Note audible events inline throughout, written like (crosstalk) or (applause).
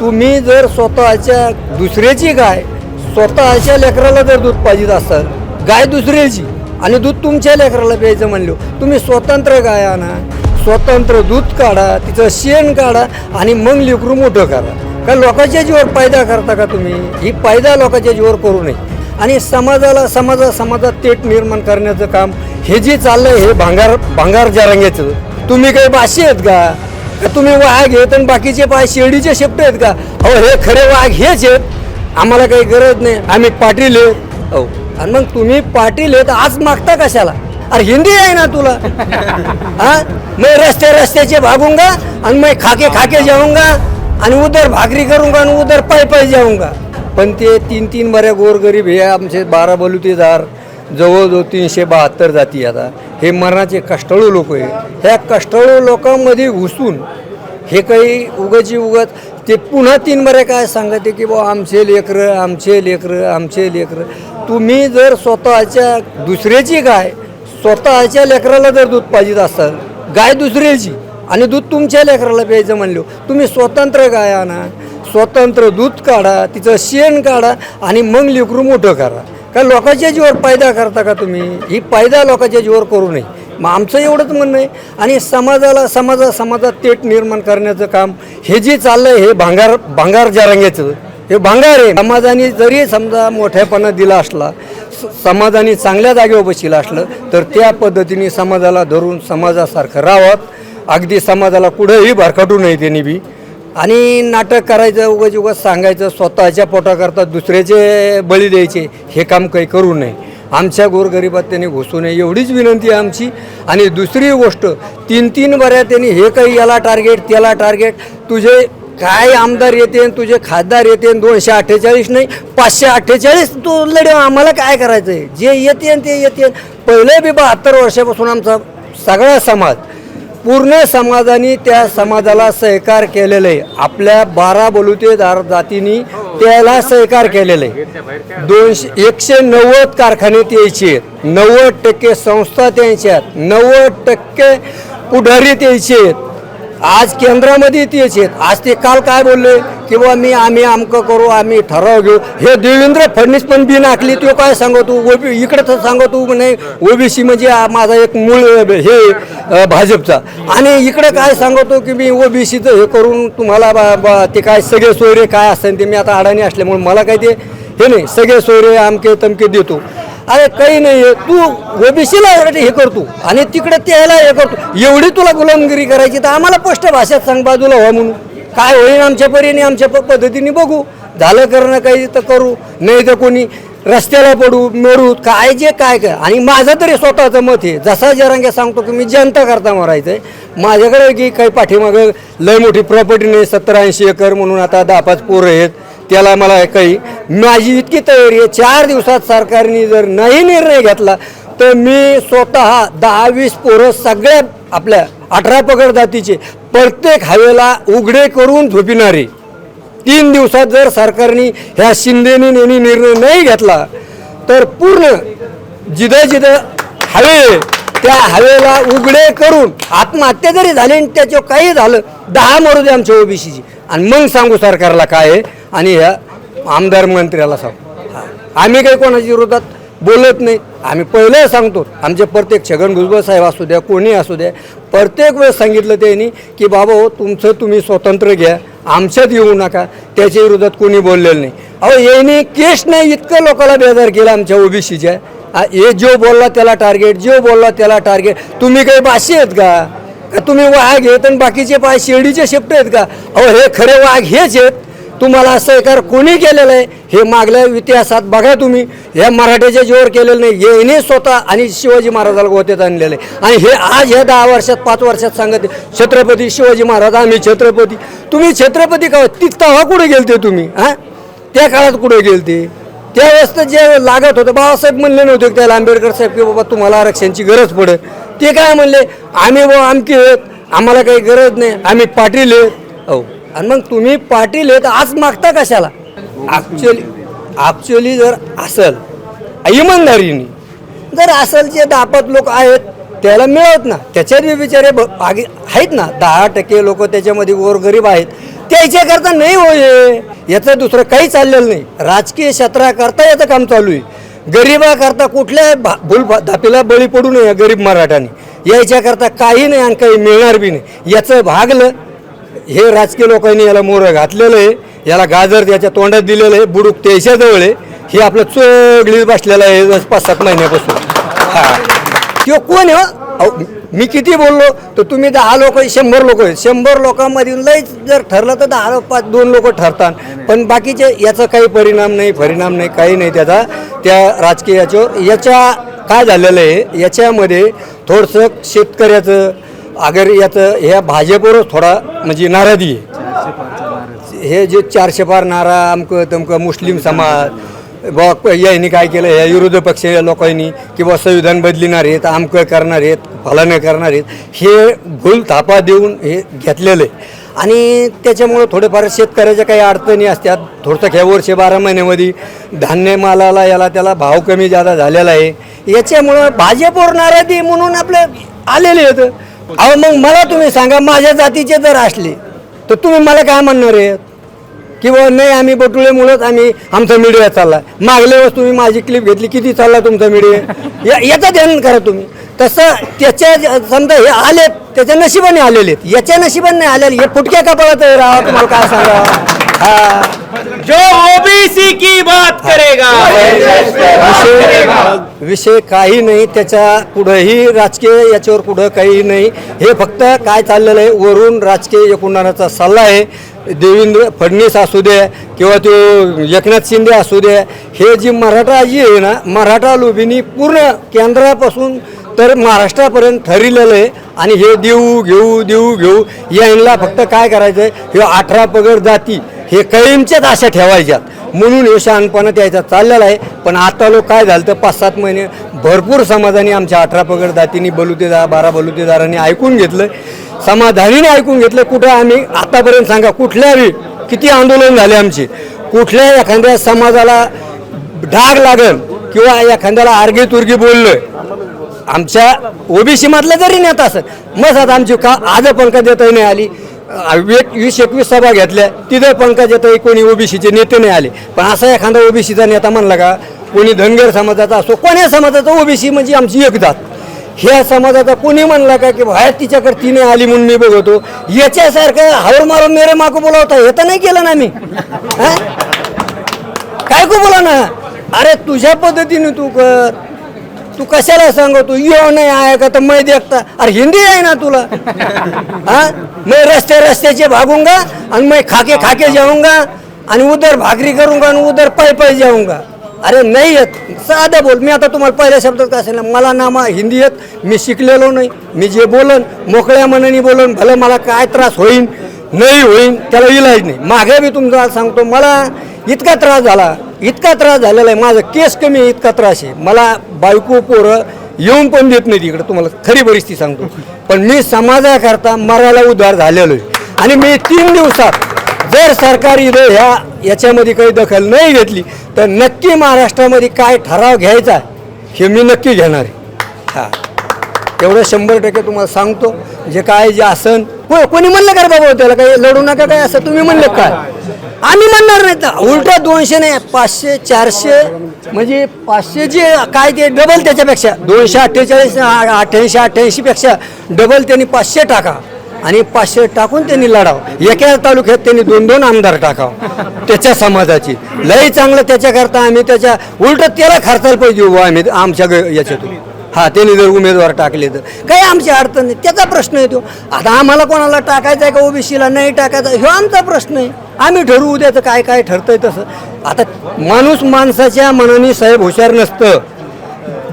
तुम्ही जर स्वतःच्या दुसऱ्याची गाय स्वतःच्या लेकराला जर दूध पाहिजे असाल गाय दुसऱ्याची आणि दूध तुमच्या लेकराला प्यायचं म्हणलो तुम्ही स्वतंत्र गाय आणा स्वतंत्र दूध काढा तिचं शेण काढा आणि मग लेकरू मोठं करा. का लोकांच्या जीवर पायदा करता का तुम्ही? ही पायदा लोकांच्या जीवर करू नये. आणि समाजाला समाजा समाजात तेट निर्माण करण्याचं काम हे जे चाललंय हे भांगार भांगार जारंग्याचं. तुम्ही काही बाशी आहेत का? तुम्ही वाघ आहेत आणि बाकीचे पाय शेळीचे शेपटे आहेत का? अहो हे खरे वाघ हेच आहेत. आम्हाला काही गरज नाही. आम्ही पाटील आहेत अहो आणि मग तुम्ही पाटील आहेत आज मागता कशाला? अरे हिंदी आहे ना तुला. (laughs) हा? मैं रस्ते रस्त्याचे भागूंगा आणि मैं खाके खाके जाऊंगा आणि उधर भाकरी करूंगा आणि उधर पाय पाय जाऊंगा. पण ते तीन तीन बऱ्या गोरगरीब हे आमचे बारा बलुतेदार जवळजवळ तीनशे बहात्तर जाती आता. हे मरणाचे कष्टाळू लोक आहे. ह्या कष्टाळू लोकांमध्ये घुसून हे काही उगाची उगत ते पुन्हा तीन बरे काय सांगते की बा आमचे लेकरं आमचे लेकरं आमचे लेकरं. तुम्ही जर स्वतःच्या दुसऱ्याची गाय स्वतःच्या लेकराला जर दूध पाहिजे असाल गाय दुसऱ्याची आणि दूध तुमच्या लेकराला प्यायचं म्हणलो तुम्ही स्वतंत्र गाय आणा स्वतंत्र दूध काढा तिचं शेण काढा आणि मग लेकरू मोठं करा. का लोकांच्या जीवर पायदा करता का तुम्ही? ही पायदा लोकांच्या जीवर करू नये. मग आमचं एवढंच म्हणणं आहे. आणि समाजाला समाजा समाजात तेट निर्माण करण्याचं काम हे जे चाललं आहे हे भांगार भांगार जारंग्याचं हे भांगार आहे. समाजाने जरी समजा मोठ्यापणा दिला असला स- समाजाने चांगल्या जागेवर बसलं असलं तर त्या पद्धतीने समाजाला धरून समाजासारखं राहावं. अगदी समाजाला कुठंही भरकटू नये त्यांनी बी. आणि नाटक करायचं उगाच उगाच सांगायचं स्वतःच्या पोटाकरता दुसऱ्याचे बळी द्यायचे हे काम काही करू नये. आमच्या गोरगरिबात त्यांनी घुसू नये एवढीच विनंती आहे आमची. आणि दुसरी गोष्ट तीन तीन बऱ्या त्यांनी हे काही याला टार्गेट त्याला टार्गेट तुझे काय आमदार येते आणि तुझे खासदार येते आणि दोनशे अठ्ठेचाळीस नाही पाचशे अठ्ठेचाळीस तू लढे आम्हाला काय करायचं आहे जे येते आणि ते येते. पहिले बी बहात्तर वर्षापासून आमचा सगळा समाज पूर्ण समाजाने त्या समाजाला सहकार केलेलं आहे. आपल्या बारा बलुतेदार जातींनी त्याला सहकार केलेलं आहे. दोनशे एकशे नव्वद कारखाने त्याचे आहेत. नव्वद टक्के संस्था त्यांच्या आहेत. नव्वद टक्के पुढारी त्याचे आहेत. आज केंद्रामध्ये तेच आहेत आज ते काल काय बोलले? की मी आम्ही आमकं करू आम्ही ठराव घेऊ. हे देवेंद्र फडणवीस पण बिन आखली तो काय सांगतो? ओबी इकडे तर सांगतो म्हणे ओबीसी म्हणजे माझा एक मूळ हे भाजपचा. आणि इकडे काय सांगतो की मी ओबीसीचं हे करून तुम्हाला बा- बा- ते काय सगळे सोयरे काय असेल ते मी आता अडाणी असल्यामुळे मला काय ते हे नाही सगळे सोयरे आमके तमके देतो. अरे काही नाही आहे तू ओबीसीला हे करतो आणि तिकडे त्याला हे करतो. एवढी तुला गुलामगिरी करायची तर आम्हाला स्पष्ट भाषेत सांग बाजूला व्हा म्हणून. काय होईल आमच्या परीने आमच्या पद्धतीने बघू. झालं करणं काही तर करू नाही तर कोणी रस्त्याला पडू मरू काय जे काय काय आणि माझं तरी स्वतःचं मत आहे. जसा जरांगे सांगतो की मी जनता करता मरायचं आहे माझ्याकडे की काही पाठीमागं लय मोठी प्रॉपर्टी नाही सत्तर ऐंशी एकर म्हणून आता दहा पाच पोरं आहेत. त्याला मला काही माझी इतकी तयारी आहे. चार दिवसात सरकारने जर नाही निर्णय घेतला तर मी स्वतः दहा वीस पोरं सगळ्या आपल्या अठरा पगड जातीचे प्रत्येक हवेला उघडे करून झोपिणारे. तीन दिवसात जर सरकारने ह्या शिंदेने नेहमी निर्णय नाही घेतला तर पूर्ण जिथं जिथं हवे त्या हवेला उघडे करून आत्महत्या जरी झाली आणि त्याच्यावर काही झालं दहा मरू दे आमच्या ओबीसीची आणि मग सांगू सरकारला काय आहे? आणि ह्या आमदार मंत्र्याला सांगू आम्ही काही कोणाच्या विरोधात बोलत नाही. आम्ही पहिलं सांगतो आमचे प्रत्येक छगन भुजबळ साहेब असू द्या कोणी असू द्या प्रत्येक वेळेस सांगितलं त्यांनी की बाबा हो तुमचं तुम्ही स्वतंत्र घ्या आमच्यात येऊ नका त्याच्या विरोधात कोणी बोललेलं नाही. अहो यांनी केस नाही इतकं लोकांना बेजार केला आमच्या ओबीसीच्या. हे जो बोलला त्याला टार्गेट जो बोलला त्याला टार्गेट तुम्ही काही बाशी आहेत का? का तुम्ही वाघ आहेत आणि बाकीचे पाय शेळीचे शेपटे आहेत का? अहो हे खरे वाघ हेच आहेत. तुम्हाला सहकार कोणी केलेलं आहे? हे मागल्या इतिहासात बघा तुम्ही. ह्या मराठ्याच्या जोर केलेलं नाही. याने स्वतः आणि शिवाजी महाराजाला गोत्यात आणलेलं आहे. आणि हे आज ह्या दहा वर्षात पाच वर्षात सांगत आहे, छत्रपती शिवाजी महाराज आम्ही छत्रपती. तुम्ही छत्रपती का? ती तेव्हा कुठे गेलते तुम्ही? हां? त्या काळात कुठे गेलते? त्यावेळेस तर जे लागत होतं बाबासाहेब म्हणले नव्हते त्याला आंबेडकर साहेब की बाबा तुम्हाला आरक्षणाची गरज पडेल. ते काय म्हणले? आम्ही बाबा आमकी आहेत. आम्हाला काही गरज नाही. आम्ही पाटील आहेत. हो आणि मग तुम्ही पाटील आहेत आज मागता कशाला? ॲक्च्युली ॲक्च्युली जर असल इमानदारीने जर असल जे दापत लोक आहेत त्याला मिळत ना त्याच्यात बी बिचारे ब- आगे आहेत ना दहा टक्के लोक त्याच्यामध्ये गोरगरीब आहेत त्याच्याकरता नाही होय याचं दुसरं काही चाललेलं नाही. राजकीय क्षेत्राकरता याचं काम चालू आहे. गरिबाकरता कुठल्या भा- भूल धापीला बळी पडू नये गरीब मराठानी याच्याकरता काही नाही आणि काही मिळणार बी नाही. याचं भागलं हे राजकीय लोकांनी याला मोरं घातलेलं आहे. याला गाजर त्याच्या तोंडात दिलेलं आहे. बुडूक त्याच्याजवळ आहे. हे आपलं चोगलीत बसलेलं आहे पाच सात महिन्यापासून. हां. तो कोण आहे हो? अहो, मी किती बोललो तर तुम्ही दहा लोक शंभर लोक आहेत. शंभर लोकांमधून लईच जर ठरलं तर दहा पाच दोन लोक ठरतात. पण बाकीचे याचा काही परिणाम नाही परिणाम नाही काही नाही त्याचा. त्या राजकीयाच्या याच्या काय झालेलं आहे याच्यामध्ये थोडंसं शेतकऱ्याचं अगर याचं ह्या भाजपवरच थोडा म्हणजे नाराजी आहे. हे जे चारशे पार नारा अमकं तमकं मुस्लिम समाज बा यांनी काय केलं? या विरोधी पक्ष लोकांनी किंवा संविधान बदलिणार आहेत आमकं करणार आहेत फलानं करणार आहेत हे भूल थापा देऊन हे घेतलेलं आहे. आणि त्याच्यामुळं थोडेफार शेतकऱ्याच्या काही अडचणी असतात. थोडंसं ह्या वर्षे बारा महिन्यामध्ये धान्य मालाला याला त्याला भाव कमी जादा झालेला आहे. याच्यामुळं भाजपवर नाराजी म्हणून आपलं आलेले आहेत अहो मग मला तुम्ही सांगा माझ्या जातीचे जर असले तर तुम्ही मला काय म्हणणार आहे? किंवा नाही आम्ही बटुळेमुळंच आम्ही आमचा मीडिया चालला मागल्या वेळेस तुम्ही माझी क्लिप घेतली किती चालला तुमचा मीडिया या याचं ध्यान करा तुम्ही. तसं त्याच्या समजा हे आलेत त्याच्या नशिबाने आलेले आहेत. याच्या नशिबाने आलेले हे फुटक्या कपाळात राहा तुम्हाला काय सांगा जो ओबीसी की बात करेगा। विषय विषय काही नाही त्याच्या पुढंही राजकीय याच्यावर पुढं काही नाही. हे फक्त काय चाललेलं आहे वरून राजकीय एकूणाचा सल्ला आहे. देवेंद्र फडणवीस असू दे किंवा तो एकनाथ शिंदे असू दे हे जी मराठा जी आहे ना मराठा लोभीनी पूर्ण केंद्रापासून तर महाराष्ट्रापर्यंत ठरलेलं आहे. आणि हे देऊ घेऊ देऊ घेऊ यांना फक्त काय करायचं आहे हे अठरा पगड जाती. हे कैमच्याच आशा ठेवायच्यात. म्हणून हे शहाणपणा त्याचा चाललेला आहे. पण आता लोक काय झालं तर पाच सात महिने भरपूर समाजाने आमच्या अठरा पगड दातींनी बलुतेदार बारा बलुतेदारांनी ऐकून घेतलं. समाधानीने ऐकून घेतलं. कुठं आम्ही आतापर्यंत सांगा कुठल्याही किती आंदोलन झाले आमचे? कुठल्या एखाद्या समाजाला डाग लागल किंवा एखाद्याला आर्गे तुर्गी बोललं आमच्या ओबीसी मधलं जरी नेता असत मग आता आमची का आज पण का देता नाही आली? एक वीस एकवीस सभा घेतल्या. तिथं पंकजाताई कोणी ओबीसीचे नेते नाही आले. पण असा एखादा ओबीसीचा नेता म्हणला का कोणी धनगर समाजाचा असो कोण्या समाजाचा ओबीसी म्हणजे आमची एक जात. ह्या समाजाचा कोणी म्हणला का की बाहेर तिच्याकडे तिने आली म्हणून मी बघतो. याच्यासारखं हावर मारून मेरे माको बोलावता हे तर नाही केलं ना मी. काय को बोला ना अरे तुझ्या पद्धतीने तू कर. तू कशाला सांगतो यो नाही आहे का तर मैं देखता. अरे हिंदी आहे ना तुला. (laughs) हा? मैं रस्ते रस्त्याचे भागूंगा आणि मैं खाके खाके जाऊंगा आणि उधर भाकरी करूंगा आणि उधर पाय पाय जाऊंगा अरे नाही येत. साधं बोल. मी आता तुम्हाला पहिल्या शब्दात काय सांगितलं मला ना मा हिंदी येत. मी शिकलेलो नाही. मी जे बोलन मोकळ्या मनाने बोलन भलं मला काय त्रास होईन नाही होईन त्याला इलाज नाही. मागे मी तुमचा सांगतो मला इतका त्रास झाला. इतका त्रास झालेला आहे माझं केस कमी आहे, इतका त्रास आहे. मला बायको पोरं येऊन पण देत नाही तिकडे तुम्हाला खरी परिस्थिती सांगतो. पण मी समाजाकरता मरायला उद्धार झालेलो आहे. आणि मी तीन दिवसात जर सरकार इथं ह्या याच्यामध्ये काही दखल नाही घेतली तर नक्की महाराष्ट्रामध्ये काय ठराव घ्यायचा हे मी नक्की घेणार आहे. हां. एवढं शंभर टक्के तुम्हाला सांगतो. जे काय जे आसन हो कोणी म्हणलं का बाबा त्याला काही लढू नका काय असं? तुम्ही म्हणलं काय आम्ही म्हणणार नाही तर. उलटा दोनशे नाही पाचशे चारशे म्हणजे पाचशे जे काय ते डबल त्याच्यापेक्षा. दोनशे अठ्ठेचाळीस अठ्ठ्याऐंशी अठ्ठ्याऐंशी पेक्षा डबल त्यांनी पाचशे टाका. आणि पाचशे टाकून त्यांनी लढावं. एका तालुक्यात त्यांनी दोन दोन आमदार टाकावं. त्याच्या समाजाची. लई चांगलं त्याच्याकरता आम्ही त्याच्या उलट त्याला खर्चायला पाहिजे आम्ही आमच्या याच्यातून. हा त्यांनी जर उमेदवार टाकले तर. काही आमची अडचण नाही. त्याचा प्रश्न येतो आता आम्हाला कोणाला टाकायचा आहे का ओबीसीला? नाही टाकायचा ह्यो आमचा प्रश्न आहे. आम्ही ठरवू उद्याचं काय काय ठरतंय तसं. आता माणूस माणसाच्या मनाने साहेब हुशार नसतं.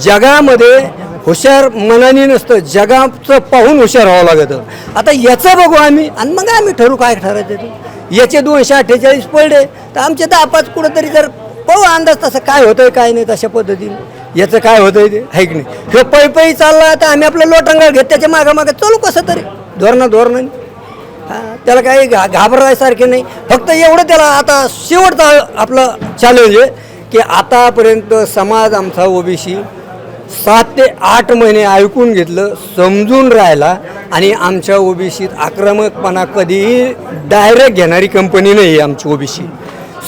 जगामध्ये हुशार मनाने नसतं. जगाचं पाहून हुशार व्हावं लागतं. आता याचं बघू आम्ही आणि मग आम्ही ठरवू काय ठरायचं ते. याचे दोनशे अठ्ठेचाळीस पडले. तर आमचे दहा पाच कुठंतरी जर पाहू अंदाज तसं काय होतंय काय नाही तशा पद्धतीने. याचं काय होतंय ते? आहे की नाही? ह्यो पै पै चालला तर आम्ही आपलं लोटंगळ घेत त्याच्या मागं मागं चालू कसं तरी. धोरणं धोरणं. त्याला काही घा घाबरायसारखे नाही. फक्त एवढं त्याला आता शेवटचा आपलं चॅलेंज आहे की आतापर्यंत समाज आमचा ओबीसी सात ते आठ महिने ऐकून घेतलं समजून राहिला आणि आमच्या ओबीसीत आक्रमकपणा कधीही डायरेक्ट घेणारी कंपनी नाही आहे आमची ओबीसी.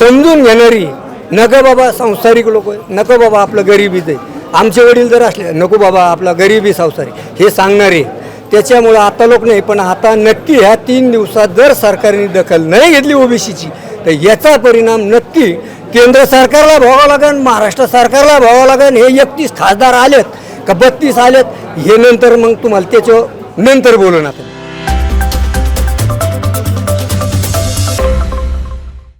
समजून घेणारी नको बाबा संसारिक लोक नको बाबा आपलं गरिबीच आहे आमचे वडील जर असले नको बाबा आपला गरिबी संसारिक. हे सांगणारे. त्याच्यामुळं आता लोक नाही पण आता नक्की ह्या तीन दिवसात जर सरकारने दखल नाही घेतली ओबीसीची तर याचा परिणाम नक्की केंद्र सरकारला भोगावं लागेल महाराष्ट्र सरकारला भोगावं लागेल हे एकतीस खासदार आलेत का बत्तीस आलेत हे नंतर मग तुम्हाला त्याच्या नंतर बोलून आपण.